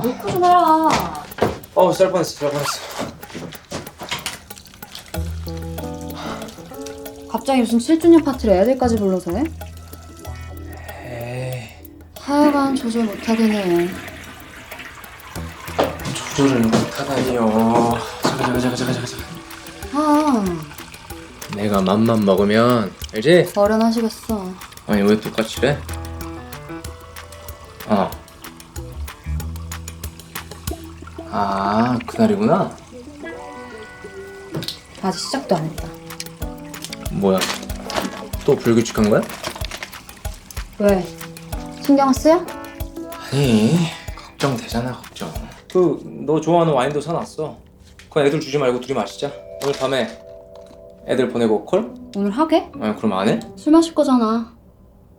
노크 좀 해라. 어우 쌀 뻔했어 쌀 뻔했어 갑자기 무슨 7주년 파티를 애들까지 불러서 해? 에이 하여간 조절 못하겠네. 조절을 못하다니요 잠깐 잠깐 잠깐 잠깐 잠깐 아, 내가 맘만 먹으면 알지? 어련하시겠어. 아니 왜 똑같이 해? 아 그날이구나 아직 시작도 안 했다. 뭐야 또 불규칙한 거야? 왜? 신경 쓰여? 아니 걱정되잖아 걱정 그 너 좋아하는 와인도 사놨어 그건 애들 주지 말고 둘이 마시자 오늘 밤에 애들 보내고 콜? 오늘 하게? 아니 그럼 안 해? 술 마실 거잖아.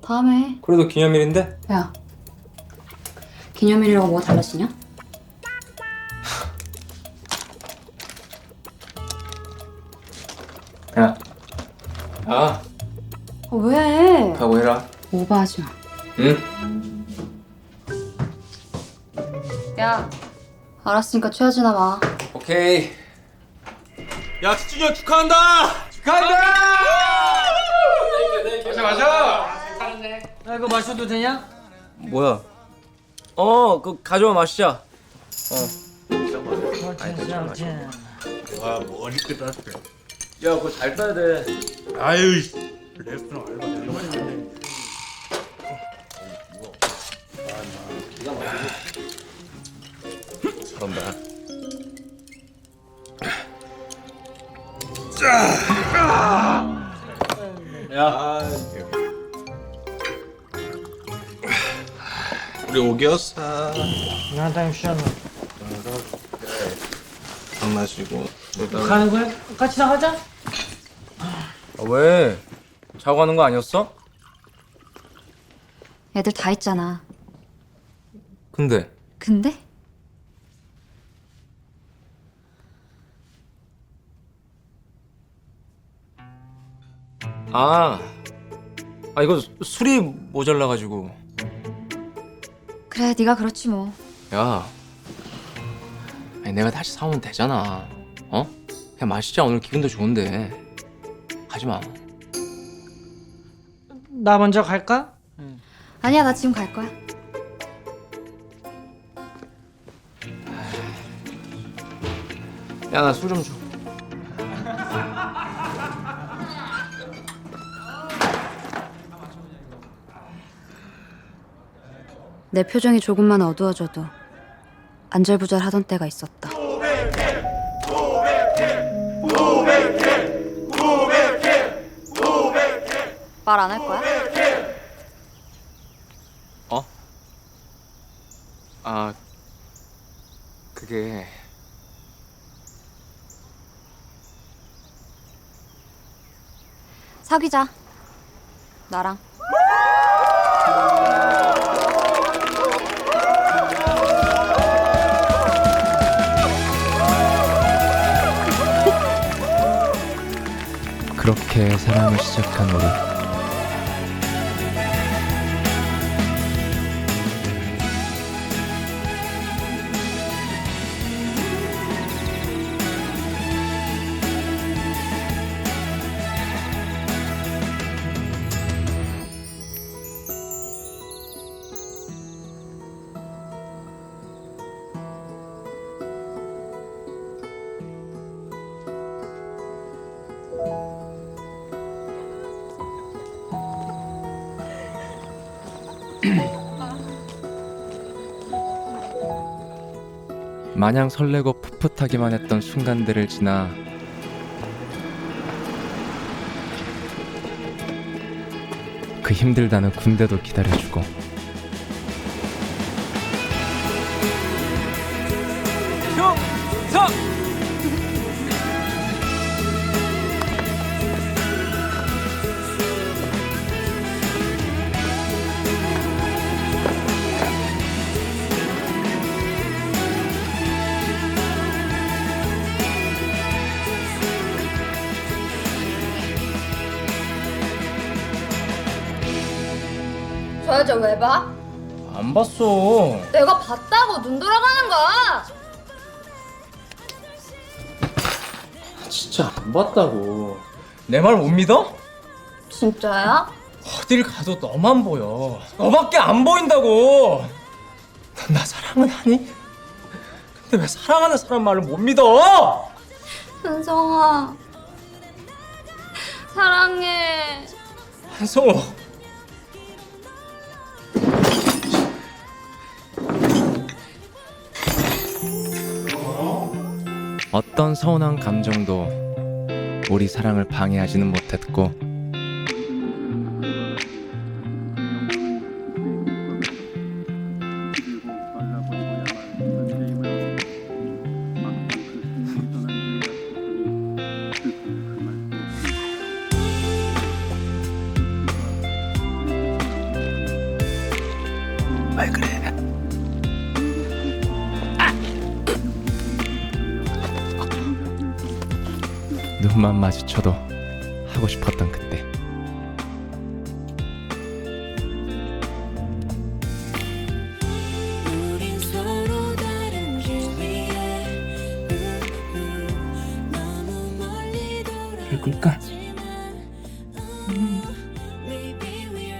다음에 해. 그래도 기념일인데? 야, 기념일이라고 뭐가 달라지냐? 아, 어, 왜? 각오해라 오버하지 마. 응? 야, 알았으니까 취하지나 마. 오케이 야, 치준이 축하한다! 축하한다! 마셔 마셔 야 이거 마셔도 되냐? 뭐야 어 그 가져와 마시자 와, 머리 끝났대. 야 그거 잘 따야 돼 아유, 씨. 레스토랑 알바 되려고 잘한다. 야. 우리 오기였어. 나한테 쉬었나? 장난치고. 가는 거야? 같이 나가자. 아, 왜? 자고 가는 거 아니었어? 애들 다 있잖아. 근데 근데? 아, 아 이거 술이 모자라 가지고 그래, 네가 그렇지 뭐. 야 아니 내가 다시 사오면 되잖아 어? 그냥 마시자 오늘 기분도 좋은데 가지 마 나 먼저 갈까? 아니야, 나 지금 갈 거야. 야 나 술 좀 줘. 내 표정이 조금만 어두워져도 안절부절 하던 때가 있었다. 말 안 할 거야? 어? 아 그게 사귀자. 나랑. 그렇게 사랑을 시작한 우리 마냥 설레고 풋풋하기만 했던 순간들을 지나 그 힘들다는 군대도 기다려주고 봐? 안 봤어. 내가 봤다고 눈 돌아가는 거야. 진짜 안 봤다고. 내 말 못 믿어? 진짜야? 어딜 가도 너만 보여. 너밖에 안 보인다고. 넌 나 사랑은 하니? 근데 왜 사랑하는 사람 말을 못 믿어? 은성아. 사랑해. 한성호. 어떤 서운한 감정도 우리 사랑을 방해하지는 못했고 we're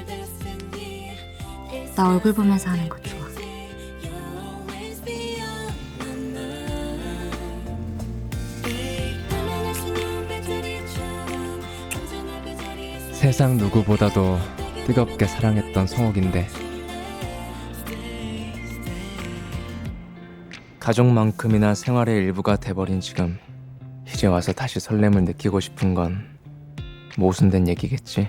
destiny 나 얼굴 보면서 하는 거 좋아. 세상 누구보다도 뜨겁게 사랑했던 성욱인데 가족만큼이나 생활의 일부가 돼버린 지금 이제 와서 다시 설렘을 느끼고 싶은 건 모순된 얘기겠지.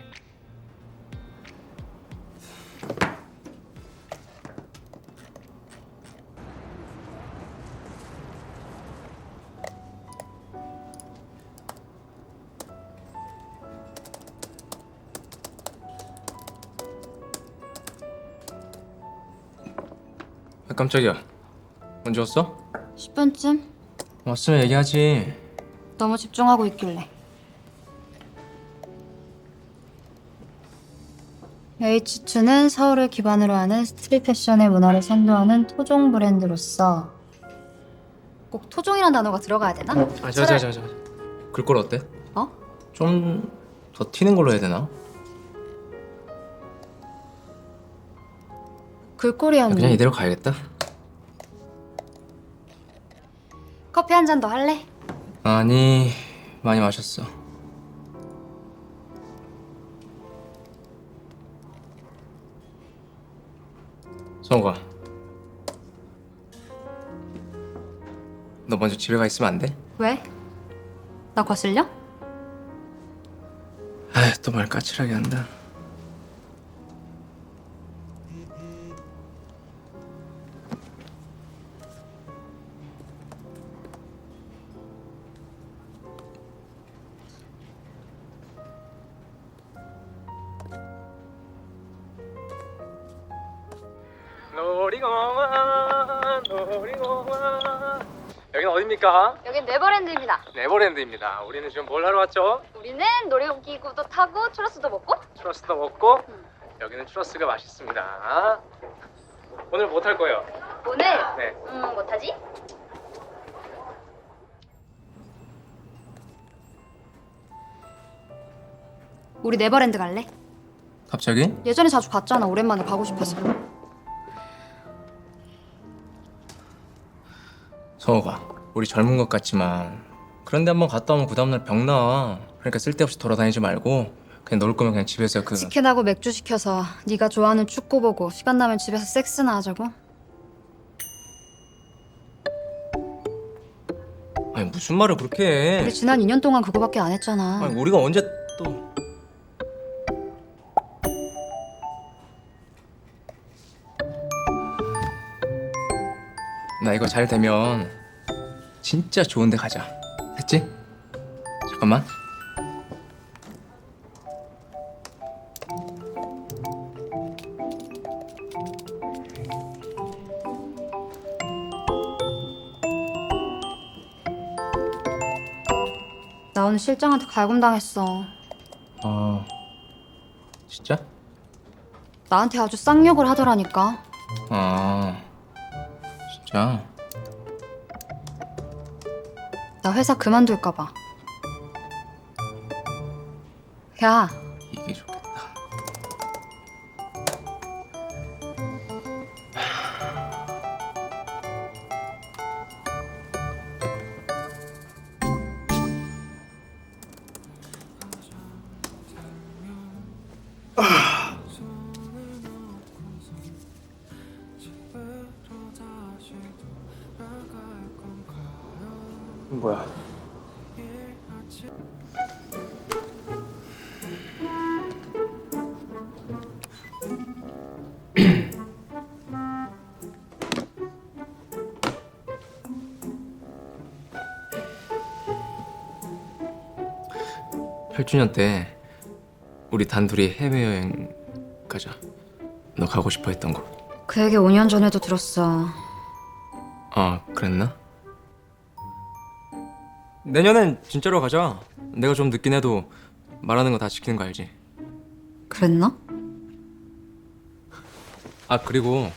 아, 깜짝이야. 언제 왔어? 10분쯤? 왔으면 얘기하지. 너무 집중하고 있길래. H2는 서울을 기반으로 하는 스트릿 패션의 문화를 선도하는 토종 브랜드로서 꼭 토종이란 단어가 들어가야 되나? 아, 저, 저, 저, 저. 글꼴 어때? 어? 좀 더 튀는 걸로 해야 되나? 글꼴이었는데 그냥 이대로 가야겠다. 커피 한 잔 더 할래? 아니, 많이 마셨어. 성우가. 너 먼저 집에 가 있으면 안 돼? 왜? 나 거슬려? 아휴, 또말 까칠하게 한다. 네버랜드입니다. 우리는 지금 뭘 하러 왔죠? 우리는 놀이기구도 타고 추러스도 먹고 추러스도 먹고 여기는 추러스가 맛있습니다. 오늘 뭐탈 거예요? 오늘 네. 음 못하지? 우리 네버랜드 갈래? 갑자기? 예전에 자주 갔잖아. 오랜만에 가고 싶어서. 성호가 우리 젊은 것 같지만 그런데 한번 갔다 오면 그 다음날 병 나. 그러니까 쓸데없이 돌아다니지 말고 그냥 놀 거면 그냥 집에서 그 치킨하고 맥주 시켜서 네가 좋아하는 축구 보고 시간 나면 집에서 섹스나 하자고. 아니 무슨 말을 그렇게 해? 우리 지난 2년 동안 그거밖에 안 했잖아. 아니 우리가 언제 또 나 이거 잘 되면 진짜 좋은 데 가자. 됐지? 잠깐만. 나 오늘 실장한테 갈굼당했어. 어. 진짜? 나한테 아주 쌍욕을 하더라니까. 아 진짜? 나 회사 그만둘까 봐. 야, 8주년 때 우리 단둘이 해외여행 가자. 너 가고 싶어 했던 거. 그 얘기 5년 전에도 들었어. 아, 그랬나? 내년엔 진짜로 가자. 내가 좀 늦긴 해도 말하는 거 다 지키는 거 알지? 그랬나? 아, 그리고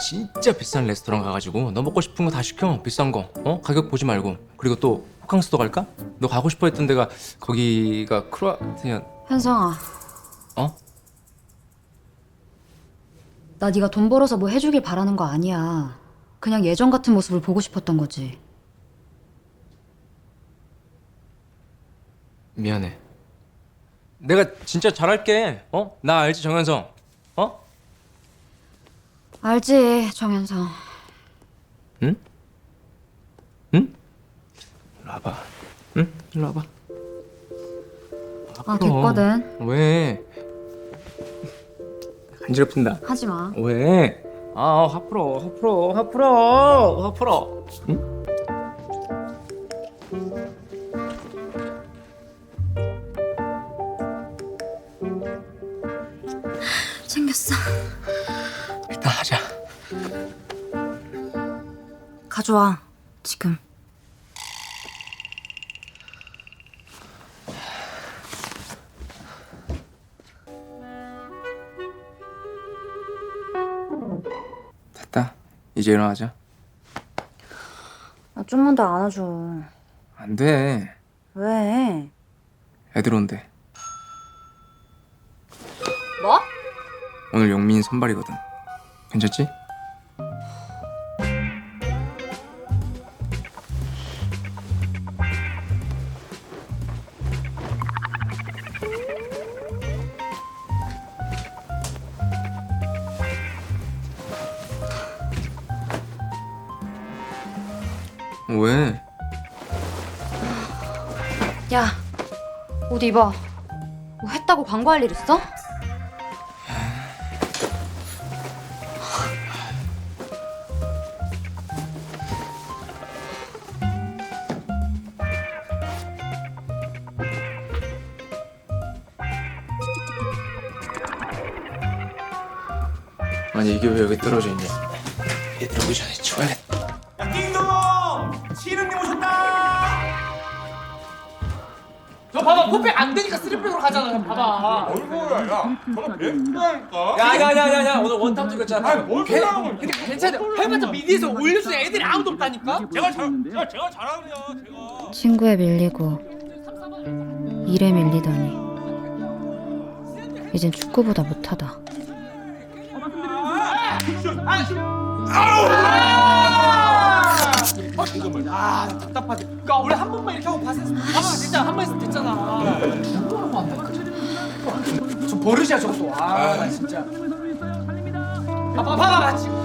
진짜 비싼 레스토랑 가가지고 너 먹고 싶은 거 다 시켜. 비싼 거. 어? 가격 보지 말고. 그리고 또 호캉스도 갈까? 너 가고 싶어 했던 데가 거기가 크로아티아. 현성아, 어? 나 네가 돈 벌어서 뭐 해주길 바라는 거 아니야. 그냥 예전 같은 모습을 보고 싶었던 거지. 미안해. 내가 진짜 잘할게. 어? 나 알지, 정현성. 어? 알지, 정현성. 응? 응? 일로 와봐. 응? 일로 와봐. 아, 됐거든. 왜? 간지럽힌다. 하지 마. 왜? 아, 화 풀어, 화 풀어, 화 풀어, 화 풀어. 응? 챙겼어. 일단 하자. 가져와, 지금. 이제 일어나자. 나 좀만 더 안아줘. 안 돼. 왜? 애들 온대. 뭐? 오늘 영민 선발이거든. 괜찮지? 옷 입어. 뭐 했다고 광고할 일 있어? 아니 이게 왜 여기 떨어져 있냐? 얘들 오기 전에 치워야겠다. 포백 안 되니까 쓰리백으로 가잖아 봐봐. 얼굴야 야 저는 베스트라니까? 야야야야야 오늘 원탑 찍었잖아. 아니 뭘 그러는 근데 괜찮아. 해봤자 미디에서 올려준 애들이 아무도 없다니까? 제가 잘 제가 제가 잘하네요 제가. 친구에 밀리고 일에 밀리더니 이젠 축구보다 못하다. 아 답답하지. 그니까 원래 한 번만 이렇게 하고 봤어. 봐봐 진짜 한번 했으면 됐잖아. 저 버릇이야 저것도. 아 나 진짜. 봐봐 봐봐 봐 지금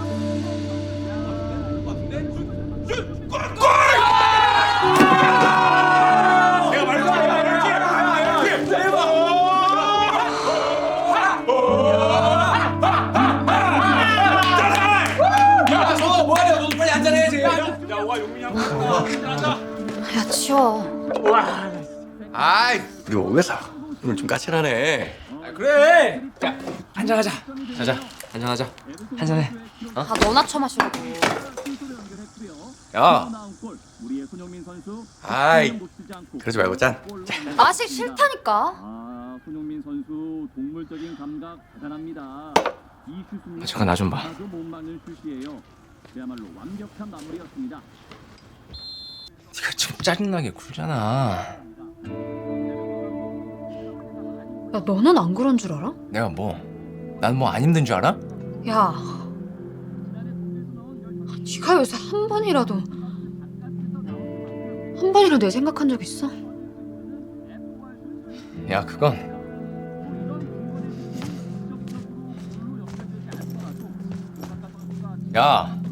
우리 오면서 오늘 좀 까칠하네 그래. 자 한잔하자. 자자 한잔하자. 한잔해. 다 너나 처마시라고. 야 아이 그러지 말고 짠 마시 싫다니까. 아, 손흥민 선수 동물적인 감각 대단합니다. 이 아, 잠깐 나 좀 봐. 네가 지금 짜증나게 굴잖아. 야, 너는 안 그런 줄 알아? 내가 뭐? 난 뭐 안 힘든 줄 알아? 야, 네가 요새 한 번이라도 한 번이라도 내 생각한 적 있어? 야 그건 야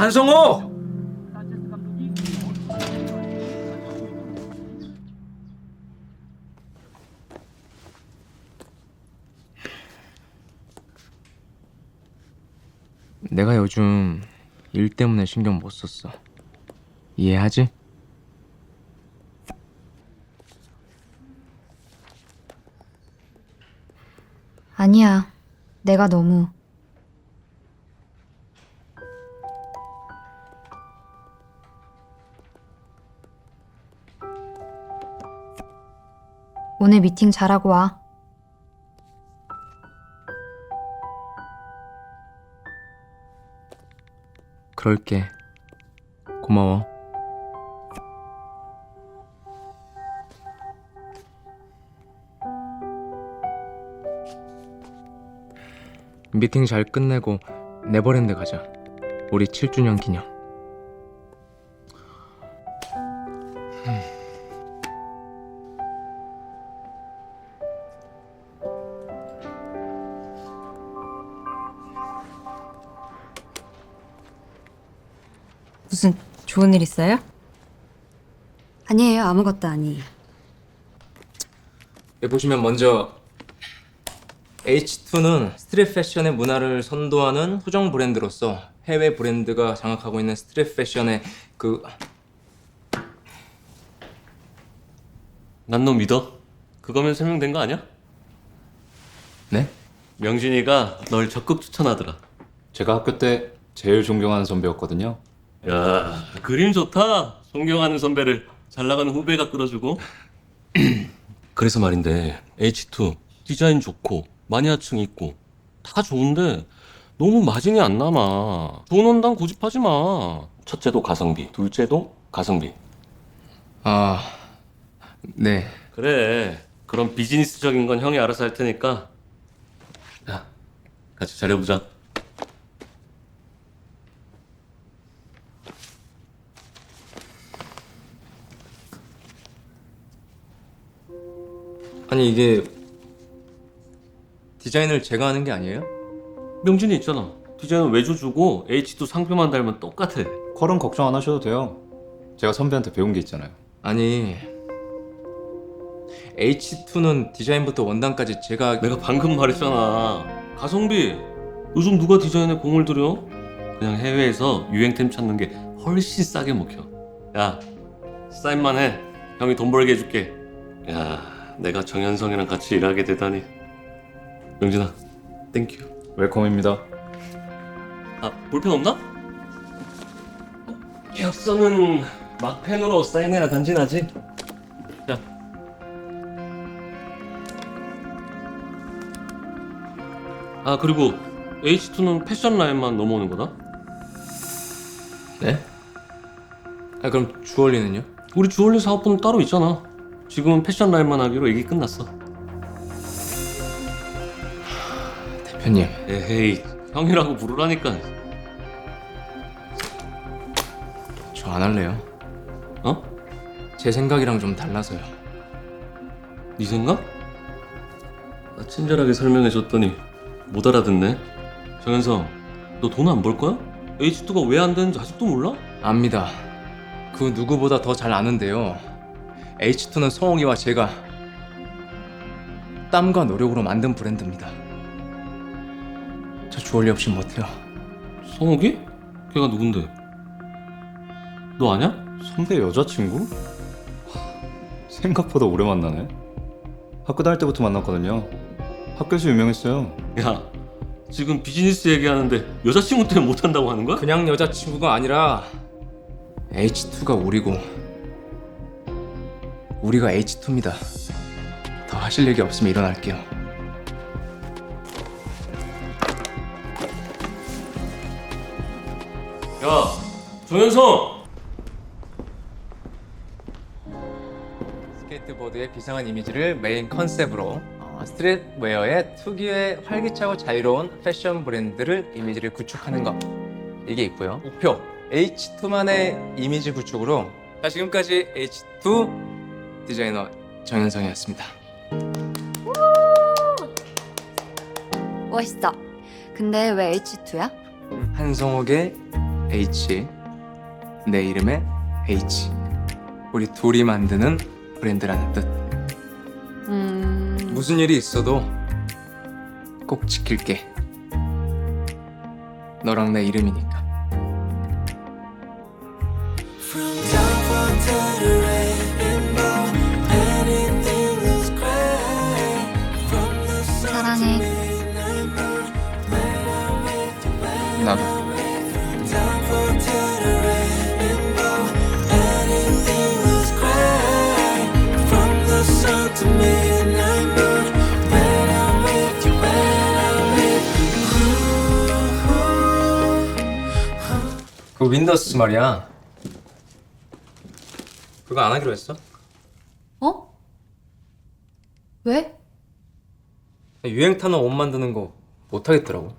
한성호! 내가 요즘 일 때문에 신경 못 썼어. 이해하지? 아니야. 내가 너무 오늘 미팅 잘하고 와. 그럴게. 고마워. 미팅 잘 끝내고 네버랜드 가자. 우리 7주년 기념. 좋은 일 있어요? 아니에요. 아무것도 아니에요. 여기 보시면 먼저 H2는 스트릿 패션의 문화를 선도하는 소정 브랜드로서 해외 브랜드가 장악하고 있는 스트릿 패션의 그 난 너 믿어. 그거면 설명된 거 아니야? 네? 명진이가 널 적극 추천하더라. 제가 학교 때 제일 존경하는 선배였거든요. 야, 그림 좋다. 존경하는 선배를 잘 나가는 후배가 끌어주고. 그래서 말인데 H2 디자인 좋고 마니아층 있고 다 좋은데 너무 마진이 안 남아. 좋은 원단 고집하지 마. 첫째도 가성비, 둘째도 가성비. 아 네. 그래. 그런 비즈니스적인 건 형이 알아서 할 테니까. 자, 같이 잘해보자. 아니 이게 디자인을 제가 하는 게 아니에요? 명진이 있잖아. 디자인은 외주 주고 H2 상표만 달면 똑같아. 컬은 걱정 안 하셔도 돼요. 제가 선배한테 배운 게 있잖아요. 아니 H2는 디자인부터 원단까지 제가 내가 방금 말했잖아. 가성비. 요즘 누가 디자인에 공을 들여? 그냥 해외에서 유행템 찾는 게 훨씬 싸게 먹혀. 야, 사인만 해. 형이 돈 벌게 해줄게. 야, 내가 정현성이랑 같이 일하게 되다니. 명진아, 땡큐. 웰컴입니다. 아, 볼펜 없나? 계약서는 막펜으로 사인해야 간지나지? 자. 아, 그리고 H2는 패션 라인만 넘어오는 거다? 네? 아 그럼 주얼리는요? 우리 주얼리 사업부는 따로 있잖아. 지금은 패션 라인만 하기로 얘기 끝났어. 대표님 에헤이, 형이라고 부르라니까. 저 안 할래요. 어? 제 생각이랑 좀 달라서요. 네 생각? 나 친절하게 설명해줬더니 못 알아듣네. 정현성, 너 돈 안 벌 거야? H2가 왜 안 되는지 아직도 몰라? 압니다. 그 누구보다 더 잘 아는데요. H2는 성욱이와 제가 땀과 노력으로 만든 브랜드입니다. 저 주얼리 없이 못해요. 성욱이? 걔가 누군데? 너 아냐? 선배 여자친구? 생각보다 오래 만나네. 학교 다닐 때부터 만났거든요. 학교에서 유명했어요. 야, 지금 비즈니스 얘기하는데 여자친구 때문에 못한다고 하는 거야? 그냥 여자친구가 아니라 H2가 우리고 우리가 H2입니다. 더 하실 얘기 없으면 일어날게요. 야, 정현성! 스케이트보드의 비상한 이미지를 메인 컨셉으로 어, 스트릿웨어의 특유의 활기차고 자유로운 패션 브랜드를 이미지를 구축하는 것 이게 있고요. 목표 H2만의 이미지 구축으로 자 지금까지 H2 디자이너 정현성이었습니다. 멋있어. 근데 왜 H2야? 한성욱의 H 내 이름의 H 우리 둘이 만드는 브랜드라는 뜻. 음, 무슨 일이 있어도 꼭 지킬게. 너랑 내 이름이니까. 윈도우스 말이야. 그거 안 하기로 했어? 어? 왜? 유행 타는 옷 만드는 거 못 하겠더라고.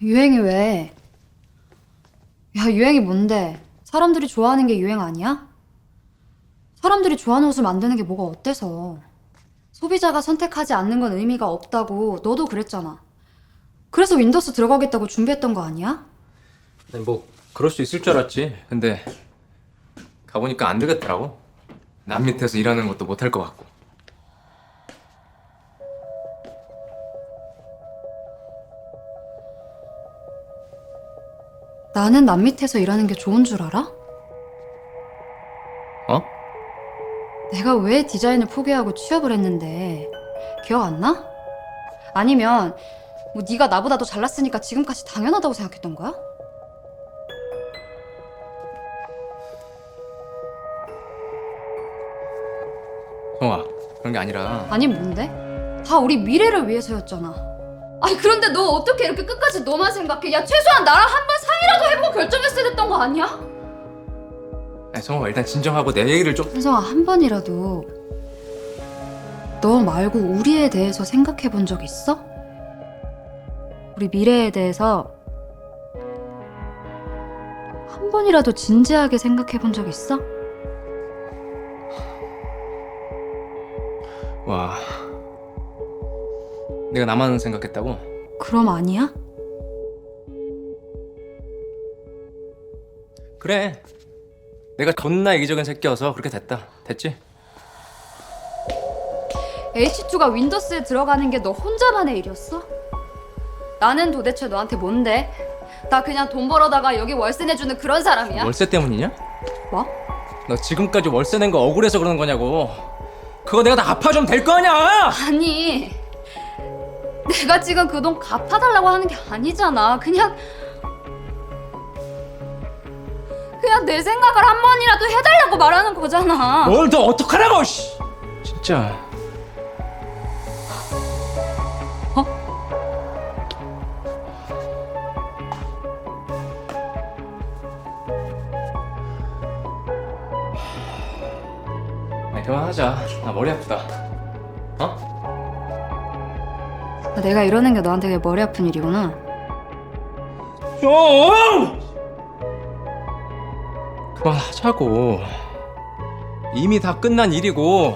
유행이 왜? 야, 유행이 뭔데? 사람들이 좋아하는 게 유행 아니야? 사람들이 좋아하는 옷을 만드는 게 뭐가 어때서? 소비자가 선택하지 않는 건 의미가 없다고 너도 그랬잖아. 그래서 윈도우스 들어가겠다고 준비했던 거 아니야? 아니, 뭐 그럴 수 있을 줄 알았지. 근데 가보니까 안 되겠더라고. 남 밑에서 일하는 것도 못할 것 같고. 나는 남 밑에서 일하는 게 좋은 줄 알아? 어? 내가 왜 디자인을 포기하고 취업을 했는데 기억 안 나? 아니면 뭐 네가 나보다 더 잘났으니까 지금까지 당연하다고 생각했던 거야? 성아 그런 게 아니라 아니 뭔데? 다 우리 미래를 위해서였잖아. 아니 그런데 너 어떻게 이렇게 끝까지 너만 생각해? 야 최소한 나랑 한 번 상의라도 해보고 결정했어야 됐던 거 아니야? 아니, 성아 일단 진정하고 내 얘기를 좀 현성아 한 번이라도 너 말고 우리에 대해서 생각해 본 적 있어? 우리 미래에 대해서 한 번이라도 진지하게 생각해 본 적 있어? 와. 내가 나만 생각했다고? 그럼 아니야? 그래. 내가 존나 이기적인 새끼여서 그렇게 됐다. 됐지? H2가 윈도스에 들어가는 게 너 혼자만의 일이었어? 나는 도대체 너한테 뭔데? 나 그냥 돈 벌어다가 여기 월세 내주는 그런 사람이야? 월세 때문이냐? 뭐? 너 지금까지 월세 낸 거 억울해서 그러는 거냐고. 그거 내가 다 갚아주면 될 거 아니야! 아니 내가 지금 그 돈 갚아달라고 하는 게 아니잖아 그냥 그냥 내 생각을 한 번이라도 해달라고 말하는 거잖아 뭘 더 어떡하라고, 씨! 진짜. 아니, 그만하자. 나 머리 아프다. 어? 내가 이러는 게 너한테 머리 아픈 일이구나 좀! 그만하자고. 이미 다 끝난 일이고.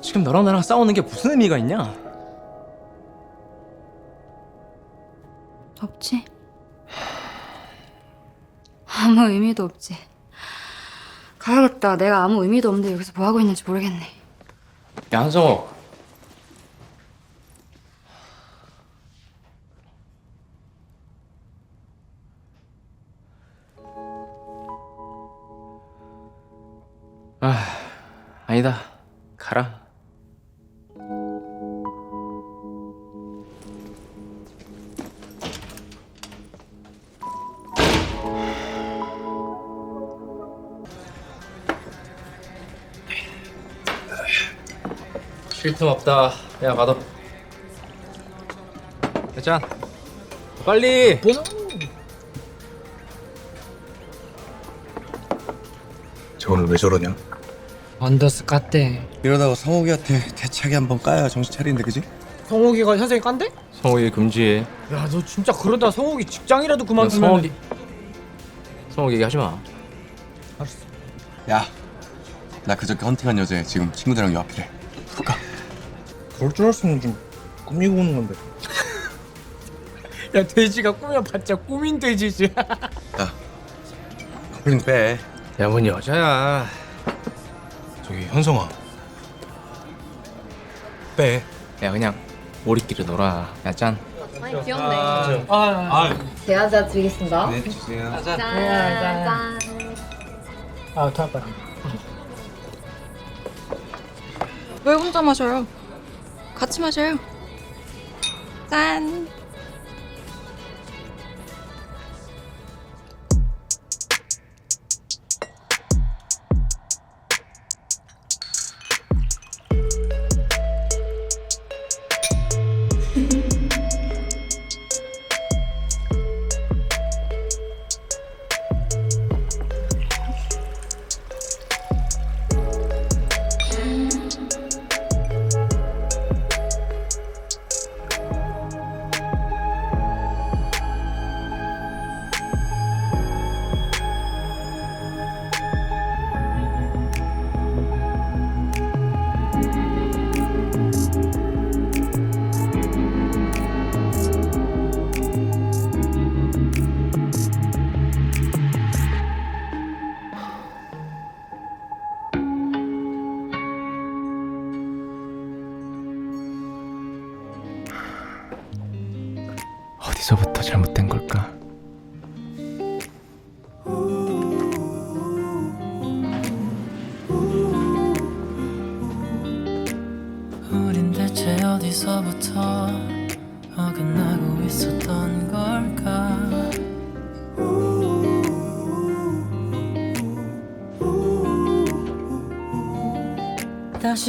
지금 너랑 나랑 싸우는 게 무슨 의미가 있냐? 없지 아무 의미도 없지 가야겠다 내가 아무 의미도 없는데 여기서 뭐 하고 있는지 모르겠네 야, 한성호. 아, 아니다. 가라. 쉴틈 없다. 야 받아. 짠. 빨리. 저 오늘 왜 저러냐? 언더스 깠대 이러다가 성욱이한테 대차게 한번 까야 정신 차리는데 그지? 성욱이가 현생이 깐대? 성욱이 금지해. 야 너 진짜 그러다 성욱이 직장이라도 너 그만두면 성욱이. 성욱 얘기하지 마. 알았어 야, 나 그저께 헌팅한 여자 지금 친구들이랑 요 앞이래. 볼까? 그럴 줄 알았으면 좀 꾸미고 오는 건데. 야 돼지가 꾸며봤자 꾸민 돼지지 커플링 빼. 야, 뭔 여자야. 저기 현성아. 빼. 야, 그냥 우리끼리 놀아. 야, 짠. 아니 귀엽네. 아, 제한자 드리겠습니다. 네, 주세요. 짠. 짠. 아 토할 거야 왜 혼자 마셔요? 같이 마셔요. 짠.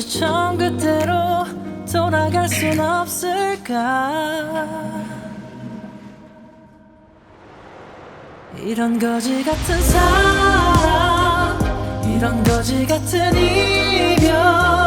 처음 그때로 돌아갈 순 없을까? 이런 거지 같은 사랑 이런 거지 같은 이별